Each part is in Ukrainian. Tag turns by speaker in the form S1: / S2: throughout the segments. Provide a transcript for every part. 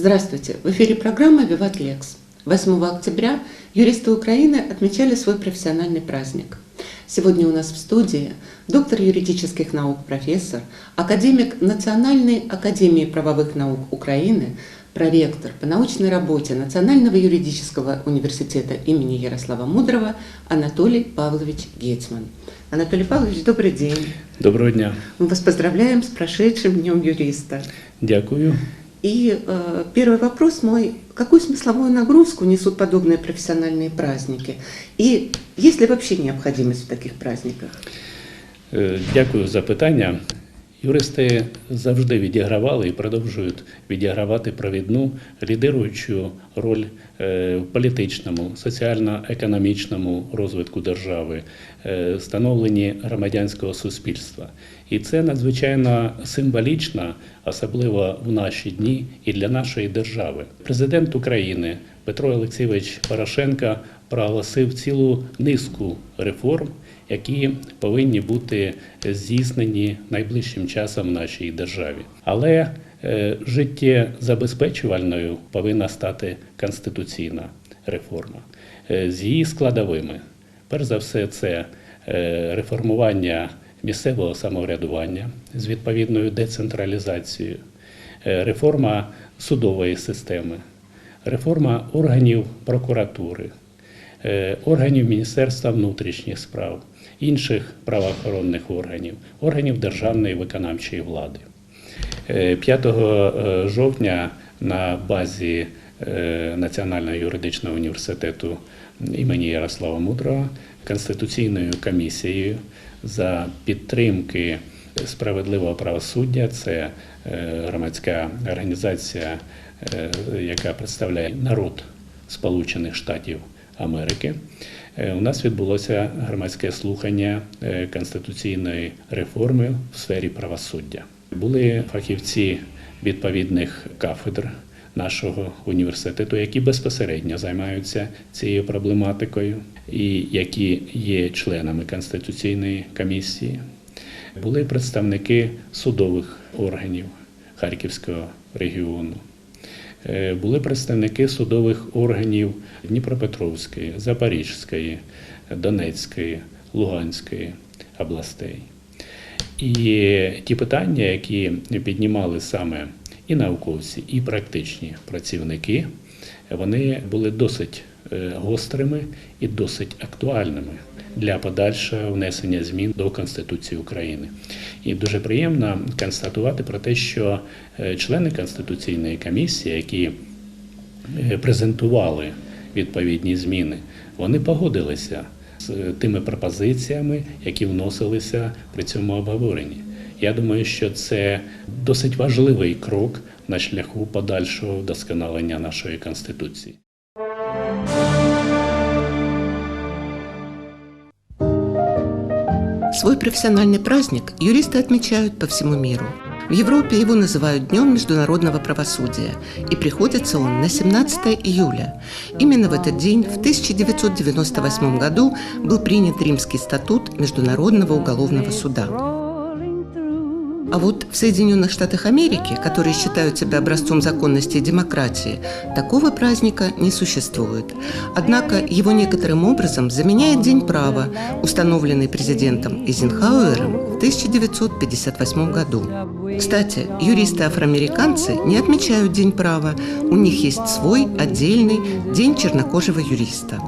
S1: Здравствуйте! В эфире программа «Виват Лекс». 8 октября юристы Украины отмечали свой профессиональный праздник. Сегодня у нас в студии доктор юридических наук, профессор, академик Национальной академии правовых наук Украины, проректор по научной работе Национального юридического университета имени Ярослава Мудрого Анатолий Павлович Гетман. Анатолий Павлович, добрый день.
S2: Доброго дня.
S1: Мы вас поздравляем с прошедшим Днем юриста.
S2: Дякую.
S1: И э, первый вопрос мой. Какую смысловую нагрузку несут подобные профессиональные праздники? И есть ли вообще необходимость в таких праздниках?
S2: Е, Дякую за питання. Юристи завжди відігравали і продовжують відігравати провідну лідируючу роль е, в політичному, соціально-економічному розвитку держави, е, становленні громадянського суспільства. І це надзвичайно символічно, особливо в наші дні і для нашої держави. Президент України Петро Олексійович Порошенко проголосив цілу низку реформ, які повинні бути здійснені найближчим часом в нашій державі. Але е, життєзабезпечувальною повинна стати конституційна реформа Е, з її складовими. Перш за все, це е, реформування місцевого самоврядування з відповідною децентралізацією, реформа судової системи, реформа органів прокуратури, органів Міністерства внутрішніх справ, інших правоохоронних органів, органів державної виконавчої влади. Е, 5 е, жовтня на базі е, Національного юридичного університету імені Ярослава Мудрого Конституційною комісією за підтримки справедливого правосуддя. Це е, громадська організація, е, яка представляє народ Сполучених Штатів Америки. Е, У нас відбулося громадське слухання е, конституційної реформи в сфері правосуддя. Були фахівці відповідних кафедр нашого університету, які безпосередньо займаються цією проблематикою, і які є членами конституційної комісії. Були представники судових органів Харківського регіону. Е, Були представники судових органів Дніпропетровської, Запорізької, Донецької, Луганської областей. І ті питання, які піднімали саме і науковці, і практичні працівники, вони були досить гострими і досить актуальними для подальшого внесення змін до Конституції України. І дуже приємно констатувати про те, що е, члени Конституційної комісії, які е, презентували відповідні зміни, вони погодилися з тими пропозиціями, які вносилися при цьому обговоренні. Я думаю, що це досить важливий крок на шляху подальшого вдосконалення нашої конституції.
S1: Свой профессиональный праздник юристы отмечают по всему миру. В Европе его называют Днем международного правосудия, и приходится он на 17 июля. Именно в этот день, в 1998 году, был принят Римский статут Международного уголовного суда. А вот в Соединенных Штатах Америки, которые считают себя образцом законности и демократии, такого праздника не существует. Однако его некоторым образом заменяет День права, установленный президентом Эйзенхауэром в 1958 году. Кстати, юристы-афроамериканцы не отмечают День права, у них есть свой отдельный День чернокожего юриста.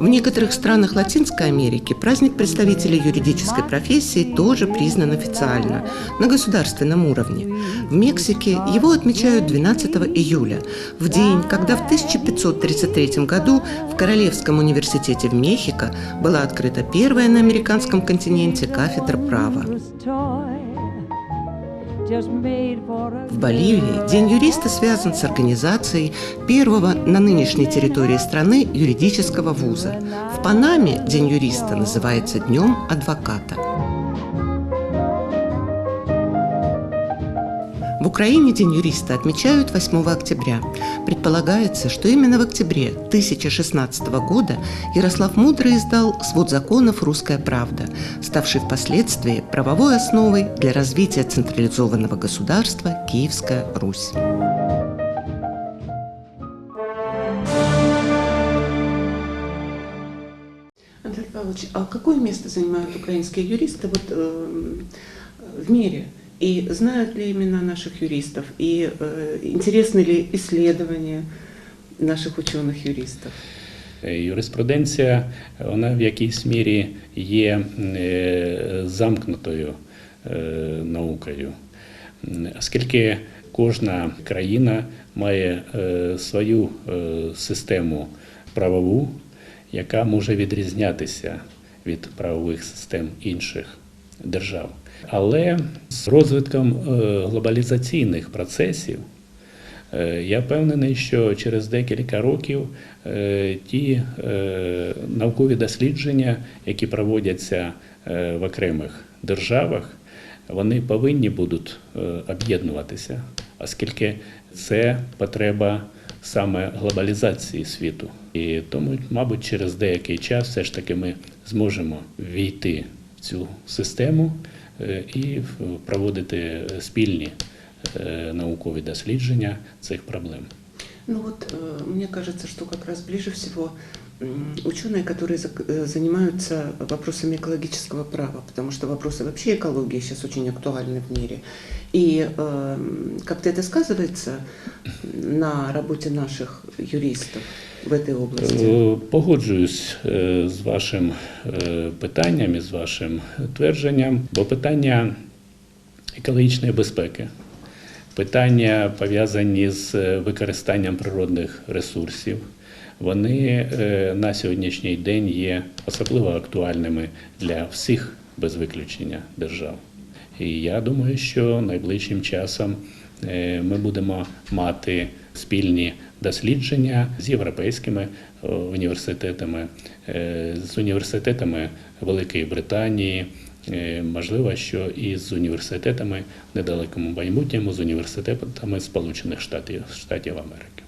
S1: В некоторых странах Латинской Америки праздник представителей юридической профессии тоже признан официально, на государственном уровне. В Мексике его отмечают 12 июля, в день, когда в 1533 году в Королевском университете в Мехико была открыта первая на американском континенте кафедра права. В Боливии День юриста связан с организацией первого на нынешней территории страны юридического вуза. В Панаме День юриста называется Днем адвоката. В Украине День юриста отмечают 8 октября. Предполагается, что именно в октябре 1016 года Ярослав Мудрый издал свод законов «Русская правда», ставший впоследствии правовой основой для развития централизованного государства Киевская Русь. Андрей Павлович, а какое место занимают украинские юристы вот, э, в мире? И знают ли имена наших юристов? И э, интересны ли исследования наших ученых-юристов?
S2: Е, Юриспруденція вона в якійсь мірі є е, замкнутою е, наукою, М, оскільки кожна країна має е, свою е, систему правову, яка може відрізнятися від правових систем інших держав. Але з розвитком е, глобалізаційних процесів Е, Я впевнений, що через декілька років е, ті наукові дослідження, які проводяться в окремих державах, вони повинні будуть об'єднуватися, оскільки це потреба саме глобалізації світу. І тому, мабуть, через деякий час все ж таки ми зможемо війти цю систему е, і проводити спільні е, наукові дослідження цих проблем.
S1: Ну вот, мені мне кажется, что как раз ближе всего м, ученые, которые зак- э, занимаются вопросами экологического права, потому что вопросы вообще экологии сейчас очень актуальны в мире. И э, как-то это сказывается на работе наших юристов в этой области.
S2: Е, Погоджуюсь е, з вашим е, питанням і з вашим твердженням, бо питання екологічної безпеки, питання пов'язані з е, використанням природних ресурсів, вони е, на сьогоднішній день є особливо актуальними для всіх без виключення держав. І я думаю, що найближчим часом е, ми будемо мати спільні дослідження з європейськими е, університетами, з університетами Великої Британії, можливо, що і з університетами в недалекому майбутньому, з університетами Сполучених Штатів, Штатів Америки.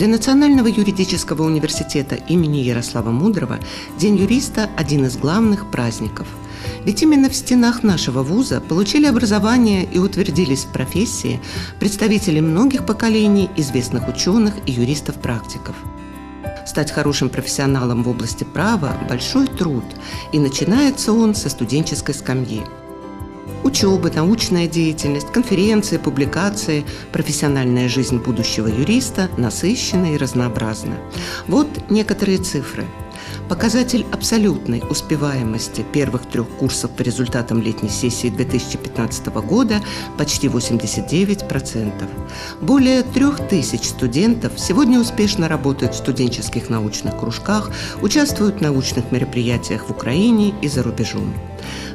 S1: Для Национального юридического университета имени Ярослава Мудрого День юриста – один из главных праздников. Ведь именно в стенах нашего вуза получили образование и утвердились в профессии представители многих поколений известных ученых и юристов-практиков. Стать хорошим профессионалом в области права – большой труд, и начинается он со студенческой скамьи. Учеба, научная деятельность, конференции, публикации, профессиональная жизнь будущего юриста насыщена и разнообразна. Вот некоторые цифры. Показатель абсолютной успеваемости первых трех курсов по результатам летней сессии 2015 года почти 89%. Более трех тысяч студентов сегодня успешно работают в студенческих научных кружках, участвуют в научных мероприятиях в Украине и за рубежом.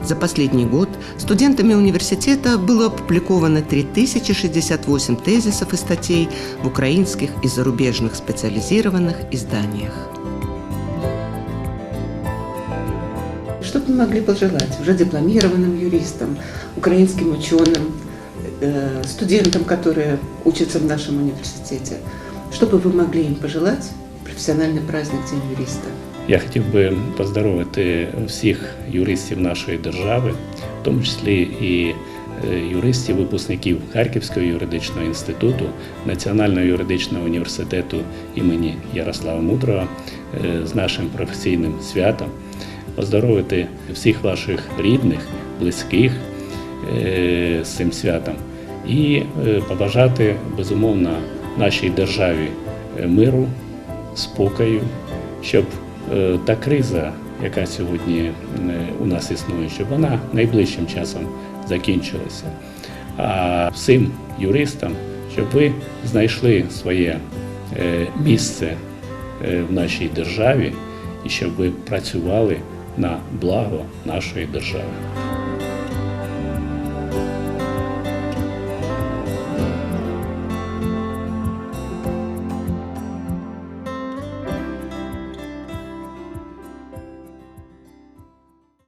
S1: За последний год студентами университета было опубликовано 3068 тезисов и статей в украинских и зарубежных специализированных изданиях. Что бы вы могли пожелать уже дипломированным юристам, украинским ученым, э, студентам, которые учатся в нашем университете? Что бы вы могли им пожелать в профессиональный праздник День юриста?
S2: Я хотів би поздоровити всіх юристів нашої держави, в тому числі і е, юристів, випускників Харківського юридичного інституту, Національного юридичного університету імені Ярослава Мудрого е, з нашим професійним святом, поздоровити всіх ваших рідних, близьких е, з цим святом і е, побажати безумовно нашій державі е, миру, спокою, щоб та криза, яка сьогодні у нас існує, щоб вона найближчим часом закінчилася. А всім юристам, щоб ви знайшли своє місце в нашій державі і щоб ви працювали на благо нашої держави.